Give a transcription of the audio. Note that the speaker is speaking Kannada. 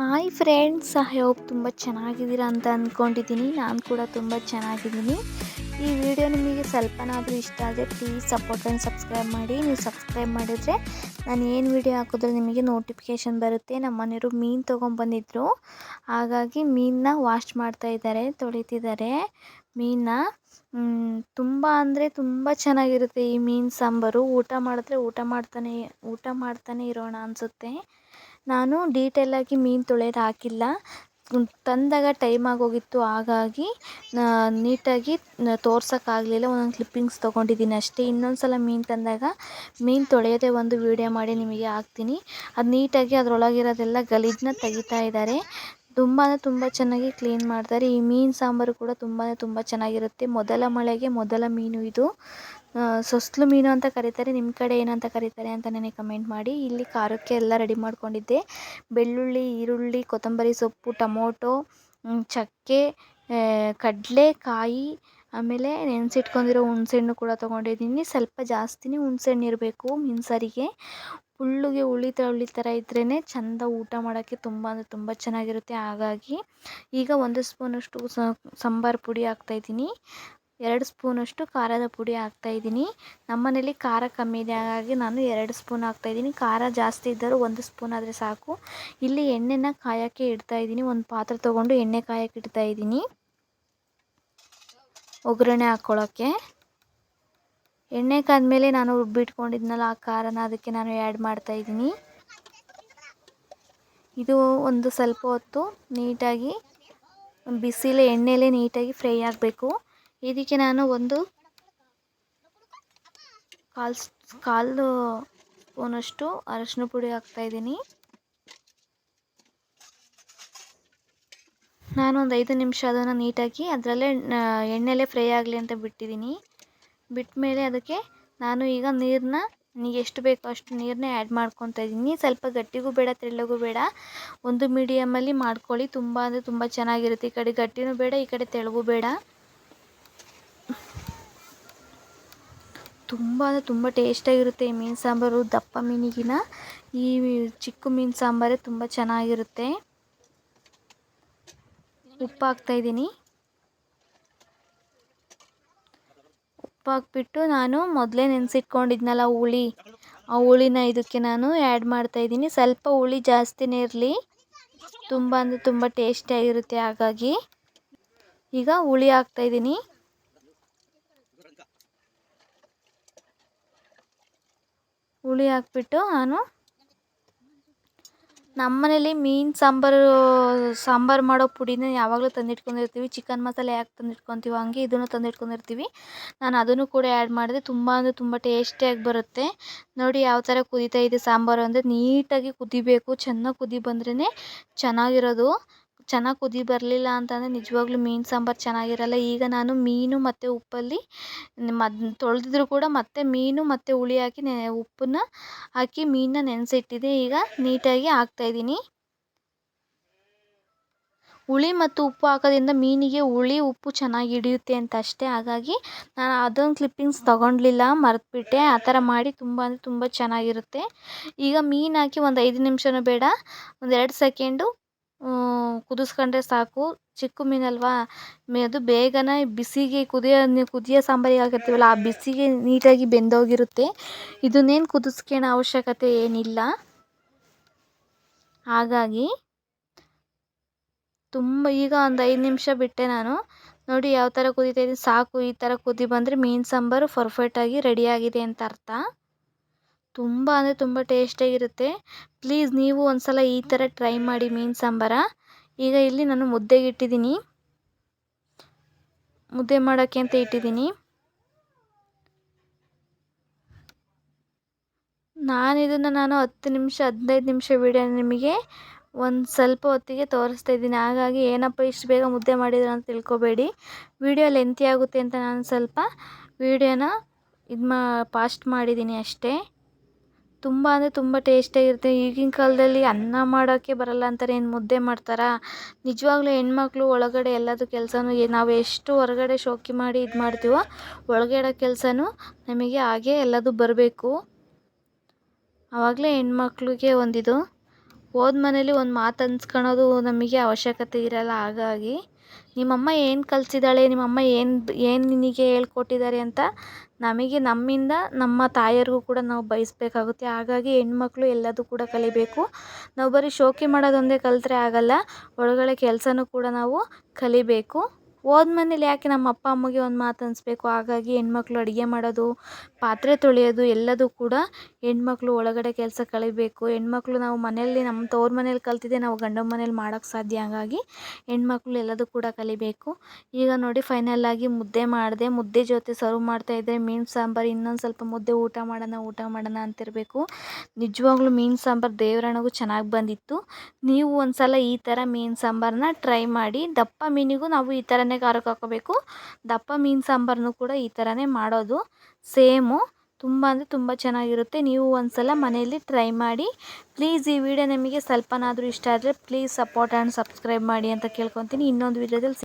ಹಾಯ್ ಫ್ರೆಂಡ್ಸ್ ಐ ಹೋಪ್ ತುಂಬ ಚೆನ್ನಾಗಿದ್ದೀರಾ ಅಂತ ಅಂದ್ಕೊಂಡಿದ್ದೀನಿ. ನಾನು ಕೂಡ ತುಂಬ ಚೆನ್ನಾಗಿದ್ದೀನಿ. ಈ ವಿಡಿಯೋ ನಿಮಗೆ ಸ್ವಲ್ಪನಾದರೂ ಇಷ್ಟ ಆದರೆ ಪ್ಲೀಸ್ ಸಪೋರ್ಟ್ ಆ್ಯಂಡ್ ಸಬ್ಸ್ಕ್ರೈಬ್ ಮಾಡಿ. ನೀವು ಸಬ್ಸ್ಕ್ರೈಬ್ ಮಾಡಿದರೆ ನಾನು ಏನು ವಿಡಿಯೋ ಹಾಕಿದ್ರೆ ನಿಮಗೆ ನೋಟಿಫಿಕೇಷನ್ ಬರುತ್ತೆ. ನಮ್ಮ ಮನೆಯವರು ಮೀನು ತೊಗೊಂಬಂದಿದ್ರು ಹಾಗಾಗಿ ಮೀನನ್ನ ವಾಶ್ ಮಾಡ್ತಾ ಇದ್ದಾರೆ, ತೊಳಿತಿದ್ದಾರೆ. ಮೀನನ್ನ ತುಂಬ ಅಂದರೆ ತುಂಬ ಚೆನ್ನಾಗಿರುತ್ತೆ ಈ ಮೀನು ಸಾಂಬಾರು. ಊಟ ಮಾಡಿದ್ರೆ ಊಟ ಮಾಡ್ತಾನೆ ಊಟ ಮಾಡ್ತಾನೆ ಇರೋಣ ಅನಿಸುತ್ತೆ. ನಾನು ಡೀಟೇಲಾಗಿ ಮೀನು ತೊಳೆಯೋದು ಹಾಕಿಲ್ಲ. ತಂದಾಗ ಟೈಮ್ ಆಗೋಗಿತ್ತು, ಹಾಗಾಗಿ ನೀಟಾಗಿ ತೋರ್ಸೋಕ್ಕಾಗಲಿಲ್ಲ ಒಂದೊಂದು ಕ್ಲಿಪ್ಪಿಂಗ್ಸ್ ತೊಗೊಂಡಿದ್ದೀನಿ ಅಷ್ಟೇ. ಇನ್ನೊಂದು ಸಲ ಮೀನು ತಂದಾಗ, ಮೀನು ತೊಳೆಯೋದೇ ಒಂದು ವೀಡಿಯೋ ಮಾಡಿ ನಿಮಗೆ ಹಾಕ್ತೀನಿ. ಅದು ನೀಟಾಗಿ ಅದರೊಳಗಿರೋದೆಲ್ಲ ಗಲೀಜನ್ನ ತೆಗಿತಾ ಇದ್ದಾರೆ. ತುಂಬ ತುಂಬ ಚೆನ್ನಾಗಿ ಕ್ಲೀನ್ ಮಾಡ್ತಾರೆ. ಈ ಮೀನು ಸಾಂಬಾರು ಕೂಡ ತುಂಬಾ ತುಂಬ ಚೆನ್ನಾಗಿರುತ್ತೆ. ಮೊದಲ ಮಳೆಗೆ ಮೊದಲ ಮೀನು ಇದು. ಸೊಸ್ಲು ಮೀನು ಅಂತ ಕರೀತಾರೆ ನಿಮ್ಮ ಕಡೆ ಏನಂತ ಕರೀತಾರೆ ಅಂತ ನನಗೆ ಕಮೆಂಟ್ ಮಾಡಿ. ಇಲ್ಲಿ ಖಾರಕ್ಕೆ ಎಲ್ಲ ರೆಡಿ ಮಾಡ್ಕೊಂಡಿದ್ದೆ. ಬೆಳ್ಳುಳ್ಳಿ, ಈರುಳ್ಳಿ, ಕೊತ್ತಂಬರಿ ಸೊಪ್ಪು, ಟೊಮೊಟೊ ಚಕ್ಕೆ ಕಡಲೆಕಾಯಿ, ಆಮೇಲೆ ನೆನೆಸಿಟ್ಕೊಂಡಿರೋ ಹುಣ್ಸೆಹಣ್ಣು ಕೂಡ ತೊಗೊಂಡಿದ್ದೀನಿ. ಸ್ವಲ್ಪ ಜಾಸ್ತಿನೇ ಹುಣ್ಸೆಹಣ್ಣು ಇರಬೇಕು ಮೀನು ಸಾರಿಗೆ ಹುಳ್ಳಿಗೆ ಹುಳಿ ಹುಳಿ ಥರ ಇದ್ರೇ ಚೆಂದ ಊಟ ಮಾಡೋಕ್ಕೆ ತುಂಬ ಅಂದರೆ ತುಂಬ ಚೆನ್ನಾಗಿರುತ್ತೆ. ಹಾಗಾಗಿ ಈಗ ಒಂದು ಸ್ಪೂನಷ್ಟು ಸಾಂಬಾರು ಪುಡಿ ಹಾಕ್ತಾಯಿದ್ದೀನಿ ಎರಡು ಸ್ಪೂನಷ್ಟು ಖಾರದ ಪುಡಿ ಹಾಕ್ತಾಯಿದ್ದೀನಿ ನಮ್ಮ ಮನೆಯಲ್ಲಿ ಖಾರ ಕಮ್ಮಿ ಇದೆ, ಹಾಗಾಗಿ ನಾನು ಎರಡು ಸ್ಪೂನ್ ಹಾಕ್ತಾಯಿದ್ದೀನಿ ಖಾರ ಜಾಸ್ತಿ ಇದ್ದರೂ ಒಂದು ಸ್ಪೂನ್ ಆದರೆ ಸಾಕು. ಇಲ್ಲಿ ಎಣ್ಣೆನ ಕಾಯೋಕ್ಕೆ ಇಡ್ತಾಯಿದ್ದೀನಿ ಒಂದು ಪಾತ್ರೆ ತೊಗೊಂಡು ಎಣ್ಣೆ ಕಾಯೋಕ್ಕೆ ಇಡ್ತಾಯಿದ್ದೀನಿ ಒಗ್ಗರಣೆ ಹಾಕ್ಕೊಳ್ಳೋಕ್ಕೆ ಎಣ್ಣೆ ಕಾದ್ಮೇಲೆ ನಾನು ರುಬ್ಬಿಟ್ಕೊಂಡಿದ್ನಲ್ಲ ಆ ಖಾರನ, ಅದಕ್ಕೆ ನಾನು ಆ್ಯಡ್ ಮಾಡ್ತಾಯಿದ್ದೀನಿ ಇದು ಒಂದು ಸ್ವಲ್ಪ ಹೊತ್ತು ನೀಟಾಗಿ ಬಿಸಿಲೇ ಎಣ್ಣೆಲೇ ನೀಟಾಗಿ ಫ್ರೈ ಆಗಬೇಕು. ಇದಕ್ಕೆ ನಾನು ಒಂದು ಕಾಲ್ ಕಾಲು ಸ್ಪೂನಷ್ಟು ಅರಶಿನ ಪುಡಿ ಹಾಕ್ತಾಯಿದ್ದೀನಿ ನಾನು ಒಂದು ಐದು ನಿಮಿಷ ಅದನ್ನು ನೀಟಾಗಿ ಅದರಲ್ಲೇ ಎಣ್ಣೆಲೇ ಫ್ರೈ ಆಗಲಿ ಅಂತ ಬಿಟ್ಟಿದ್ದೀನಿ. ಬಿಟ್ಟ ಮೇಲೆ ಅದಕ್ಕೆ ನಾನು ಈಗ ನೀರನ್ನ ನನಗೆ ಎಷ್ಟು ಬೇಕೋ ಅಷ್ಟು ನೀರನ್ನ ಆ್ಯಡ್ ಮಾಡ್ಕೊತಾ ಇದ್ದೀನಿ. ಸ್ವಲ್ಪ ಗಟ್ಟಿಗೂ ಬೇಡ, ತೆಳ್ಳಗೂ ಬೇಡ. ಒಂದು ಮೀಡಿಯಮಲ್ಲಿ ಮಾಡ್ಕೊಳ್ಳಿ. ತುಂಬ ಅಂದರೆ ತುಂಬ ಚೆನ್ನಾಗಿರುತ್ತೆ. ಈ ಕಡೆ ಗಟ್ಟಿನೂ ಬೇಡ, ಈ ಕಡೆ ತೆಳಗೂ ಬೇಡ. ತುಂಬ ಅಂದರೆ ತುಂಬ ಟೇಸ್ಟಾಗಿರುತ್ತೆ ಈ ಮೀನು ಸಾಂಬಾರು, ದಪ್ಪ ಮೀನಿಗಿನ ಈ ಚಿಕ್ಕ ಮೀನು ಸಾಂಬಾರೇ ತುಂಬ ಚೆನ್ನಾಗಿರುತ್ತೆ. ಉಪ್ಪು ಹಾಕ್ತಾಯಿದ್ದೀನಿ ಉಪ್ಪು ಹಾಕ್ಬಿಟ್ಟು ನಾನು ಮೊದಲೇ ನೆನೆಸಿಟ್ಕೊಂಡಿದ್ನಲ್ಲ ಹುಳಿ. ಆ ಹುಳಿನ ಇದಕ್ಕೆ ನಾನು ಆ್ಯಡ್ ಮಾಡ್ತಾಯಿದ್ದೀನಿ ಸ್ವಲ್ಪ ಹುಳಿ ಜಾಸ್ತಿನೇ ಇರಲಿ. ತುಂಬ ಅಂದರೆ ತುಂಬ ಟೇಸ್ಟಿಯಾಗಿರುತ್ತೆ ಹಾಗಾಗಿ. ಈಗ ಹುಳಿ ಹಾಕ್ತಾಯಿದ್ದೀನಿ ಹುಳಿ ಹಾಕ್ಬಿಟ್ಟು ನಾನು ನಮ್ಮ ಮನೇಲಿ ಮೀನು ಸಾಂಬಾರು ಸಾಂಬಾರು ಮಾಡೋ ಪುಡಿನ ಯಾವಾಗಲೂ ತಂದಿಟ್ಕೊಂಡಿರ್ತೀವಿ. ಚಿಕನ್ ಮಸಾಲೆ ಯಾಕೆ ತಂದಿಟ್ಕೊತೀವೋ ಹಂಗೆ ಇದನ್ನು ತಂದಿಟ್ಕೊಂಡಿರ್ತೀವಿ. ನಾನು ಅದನ್ನು ಕೂಡ ಆ್ಯಡ್ ಮಾಡಿದೆ. ತುಂಬ ಅಂದರೆ ತುಂಬ ಟೇಸ್ಟಿಯಾಗಿ ಬರುತ್ತೆ. ನೋಡಿ ಯಾವ ಥರ ಕುದೀತಾ ಇದೆ ಸಾಂಬಾರು ಅಂದರೆ ನೀಟಾಗಿ ಕುದಿಬೇಕು. ಚೆನ್ನಾಗಿ ಕುದಿ ಬಂದ್ರೇ ಚೆನ್ನಾಗಿರೋದು. ಚೆನ್ನಾಗಿ ಕುದಿ ಬರಲಿಲ್ಲ ಅಂತಂದರೆ ನಿಜವಾಗ್ಲೂ ಮೀನು ಸಾಂಬಾರು ಚೆನ್ನಾಗಿರಲ್ಲ. ಈಗ ನಾನು ಮೀನು ಮತ್ತು ಉಪ್ಪಲ್ಲಿ ಮದ್ದು ತೊಳೆದಿದ್ರು ಕೂಡ ಮತ್ತೆ ಮೀನು ಮತ್ತು ಹುಳಿ ಹಾಕಿ ನೆ, ಉಪ್ಪನ್ನ ಹಾಕಿ ಮೀನನ್ನ ನೆನೆಸಿಟ್ಟಿದೆ. ಈಗ ನೀಟಾಗಿ ಹಾಕ್ತಾಯಿದ್ದೀನಿ ಹುಳಿ ಮತ್ತು ಉಪ್ಪು ಹಾಕೋದ್ರಿಂದ ಮೀನಿಗೆ ಹುಳಿ, ಉಪ್ಪು ಚೆನ್ನಾಗಿ ಹಿಡಿಯುತ್ತೆ ಅಂತ ಅಷ್ಟೇ. ಹಾಗಾಗಿ ನಾನು ಅದೊಂದು ಕ್ಲಿಪ್ಪಿಂಗ್ಸ್ ತೊಗೊಂಡ್ಲಿಲ್ಲ, ಮರೆತುಬಿಟ್ಟೆ. ಆ ಥರ ಮಾಡಿ ತುಂಬ ಅಂದರೆ ತುಂಬ ಚೆನ್ನಾಗಿರುತ್ತೆ. ಈಗ ಮೀನು ಹಾಕಿ ಒಂದು ಐದು ನಿಮಿಷನೂ ಬೇಡ, ಒಂದು ಎರಡು ಸೆಕೆಂಡು ಕುದಿಸ್ಕೊಂಡ್ರೆ ಸಾಕು. ಚಿಕ್ಕ ಮೀನಲ್ವಾ? ಅದು ಬೇಗನೆ ಬಿಸಿಗೆ ಕುದಿಯೋ ಕುದಿಯೋ ಸಾಂಬಾರಿಗೆ ಹಾಕಿರ್ತೀವಲ್ಲ, ಆ ಬಿಸಿಗೆ ನೀಟಾಗಿ ಬೆಂದೋಗಿರುತ್ತೆ. ಇದನ್ನೇನು ಕುದಿಸ್ಕೊಳ್ಳೋ ಅವಶ್ಯಕತೆ ಏನಿಲ್ಲ. ಹಾಗಾಗಿ ತುಂಬ, ಈಗ ಒಂದು ಐದು ನಿಮಿಷ ಬಿಟ್ಟೆ ನಾನು. ನೋಡಿ ಯಾವ ಥರ ಕುದಿತಾ ಇದೆ ಸಾಕು, ಈ ಥರ ಕುದಿ ಬಂದರೆ ಮೀನು ಸಾಂಬಾರು ಫರ್ಫೆಕ್ಟಾಗಿ ರೆಡಿಯಾಗಿದೆ ಅಂತ ಅರ್ಥ. ತುಂಬ ಅಂದರೆ ತುಂಬ ಟೇಸ್ಟಿಯಾಗಿರುತ್ತೆ ಪ್ಲೀಸ್ ನೀವು ಒಂದು ಸಲ ಈ ಥರ ಟ್ರೈ ಮಾಡಿ ಮೀನು ಸಾಂಬಾರ. ಈಗ ಇಲ್ಲಿ ನಾನು ಮುದ್ದೆಗೆ ಇಟ್ಟಿದ್ದೀನಿ. ಮುದ್ದೆ ಮಾಡೋಕ್ಕೆ ಅಂತ ಇಟ್ಟಿದ್ದೀನಿ. ನಾನು ಇದನ್ನು ನಾನು ಹತ್ತು ನಿಮಿಷ, ಹದಿನೈದು ನಿಮಿಷ ವೀಡಿಯೋ ನಿಮಗೆ ಒಂದು ಸ್ವಲ್ಪ ಹೊತ್ತಿಗೆ ತೋರಿಸ್ತಾ ಇದ್ದೀನಿ. ಹಾಗಾಗಿ ಏನಪ್ಪ ಇಷ್ಟು ಬೇಗ ಮುದ್ದೆ ಮಾಡಿದ್ರು ಅಂತ ತಿಳ್ಕೊಬೇಡಿ. ವಿಡಿಯೋ ಲೆಂತಿ ಆಗುತ್ತೆ ಅಂತ ನಾನು ಸ್ವಲ್ಪ ವೀಡಿಯೋನ ಇದು ಮಾ ಪಾಸ್ಟ್ ಮಾಡಿದ್ದೀನಿ ಅಷ್ಟೇ. ತುಂಬ ಅಂದರೆ ತುಂಬ ಟೇಸ್ಟಿಯಾಗಿರುತ್ತೆ ಈಗಿನ ಕಾಲದಲ್ಲಿ ಅನ್ನ ಮಾಡೋಕ್ಕೆ ಬರಲ್ಲ ಅಂತಾರೆ, ಏನು ಮುದ್ದೆ ಮಾಡ್ತಾರಾ? ನಿಜವಾಗ್ಲೂ ಹೆಣ್ಮಕ್ಳು ಒಳಗಡೆ ಎಲ್ಲದೂ ಕೆಲಸನೂ ನಾವು ಎಷ್ಟು ಹೊರಗಡೆ ಶೋಕಿ ಮಾಡಿ ಇದು ಮಾಡ್ತೀವೋ ಒಳಗಡೆ ಕೆಲಸನೂ ನಮಗೆ ಹಾಗೆ ಎಲ್ಲದೂ ಬರಬೇಕು. ಆವಾಗಲೇ ಹೆಣ್ಮಕ್ಳಿಗೆ ಒಂದಿದು ಹೋದ ಮನೇಲಿ ಒಂದು ಮಾತು ಅನ್ಸ್ಕೊಳೋದು ನಮಗೆ ಅವಶ್ಯಕತೆ ಇರಲ್ಲ ಹಾಗಾಗಿ. ನಿಮ್ಮಮ್ಮ ಏನು ಕಲಿಸಿದ್ದಾಳೆ ನಿಮ್ಮಮ್ಮ ಏನು ಏನು ನಿನಗೆ ಹೇಳ್ಕೊಟ್ಟಿದ್ದಾರೆ ಅಂತ ನಮಗೆ ನಮ್ಮಿಂದ ನಮ್ಮ ತಾಯಿಯರಿಗೂ ಕೂಡ ನಾವು ಬಯಸಬೇಕಾಗುತ್ತೆ. ಹಾಗಾಗಿ ಹೆಣ್ಮಕ್ಳು ಎಲ್ಲದೂ ಕೂಡ ಕಲಿಬೇಕು. ನಾವು ಬರೀ ಶೋಕಿ ಮಾಡೋದೊಂದೇ ಕಲಿತ್ರೆ ಆಗೋಲ್ಲ, ಒಳಗಡೆ ಕೆಲಸನೂ ಕೂಡ ನಾವು ಕಲಿಬೇಕು. ಹೋದ ಮನೇಲಿ ಯಾಕೆ ನಮ್ಮ ಅಪ್ಪ ಅಮ್ಮಗೆ ಒಂದು ಮಾತು ಅನ್ನಿಸ್ಬೇಕು ಹಾಗಾಗಿ ಹೆಣ್ಮಕ್ಳು ಅಡುಗೆ ಮಾಡೋದು, ಪಾತ್ರೆ ತೊಳೆಯೋದು ಎಲ್ಲದೂ ಕೂಡ ಹೆಣ್ಮಕ್ಳು ಒಳಗಡೆ ಕೆಲಸ ಕಲಿಬೇಕು. ಹೆಣ್ಮಕ್ಳು ನಾವು ಮನೆಯಲ್ಲಿ ನಮ್ಮ ತವ್ರ ಮನೇಲಿ ಕಲ್ತಿದ್ದೆ, ನಾವು ಗಂಡನ ಮನೇಲಿ ಮಾಡೋಕ್ಕೆ ಸಾಧ್ಯ. ಹಾಗಾಗಿ ಹೆಣ್ಮಕ್ಳು ಎಲ್ಲದೂ ಕೂಡ ಕಲಿಬೇಕು. ಈಗ ನೋಡಿ ಫೈನಲ್ ಆಗಿ ಮುದ್ದೆ ಮಾಡಿದೆ, ಮುದ್ದೆ ಜೊತೆ ಸರ್ವ್ ಮಾಡ್ತಾಯಿದ್ರೆ ಮೀನು ಸಾಂಬಾರು, ಇನ್ನೊಂದು ಸ್ವಲ್ಪ ಮುದ್ದೆ ಊಟ ಮಾಡೋಣ ಊಟ ಮಾಡೋಣ ಅಂತಿರಬೇಕು. ನಿಜವಾಗ್ಲೂ ಮೀನು ಸಾಂಬಾರು ದೇವರಣಗೂ ಚೆನ್ನಾಗಿ ಬಂದಿತ್ತು. ನೀವು ಒಂದು ಸಲ ಈ ಥರ ಮೀನು ಸಾಂಬಾರನ್ನ ಟ್ರೈ ಮಾಡಿ, ದಪ್ಪ ಮೀನಿಗೂ ನಾವು ಈ ಥರನೇ ಖಾರಕ್ಕೆ ಹಾಕೋಬೇಕು ದಪ್ಪ ಮೀನು ಸಾಂಬಾರನ್ನು ಕೂಡ ಈ ಥರನೇ ಮಾಡೋದು. ಸೇಮು ತುಂಬ ಅಂದರೆ ತುಂಬ ಚೆನ್ನಾಗಿರುತ್ತೆ. ನೀವು ಒಂದು ಸಲ ಮನೆಯಲ್ಲಿ ಟ್ರೈ ಮಾಡಿ. ಪ್ಲೀಸ್ ಈ ವಿಡಿಯೋ ನಿಮಗೆ ಸ್ವಲ್ಪನಾದರೂ ಇಷ್ಟ ಆದರೆ ಪ್ಲೀಸ್ ಸಪೋರ್ಟ್ ಆ್ಯಂಡ್ ಸಬ್ಸ್ಕ್ರೈಬ್ ಮಾಡಿ ಅಂತ ಕೇಳ್ಕೊತೀನಿ. ಇನ್ನೊಂದು ವಿಡಿಯೋದಲ್ಲಿ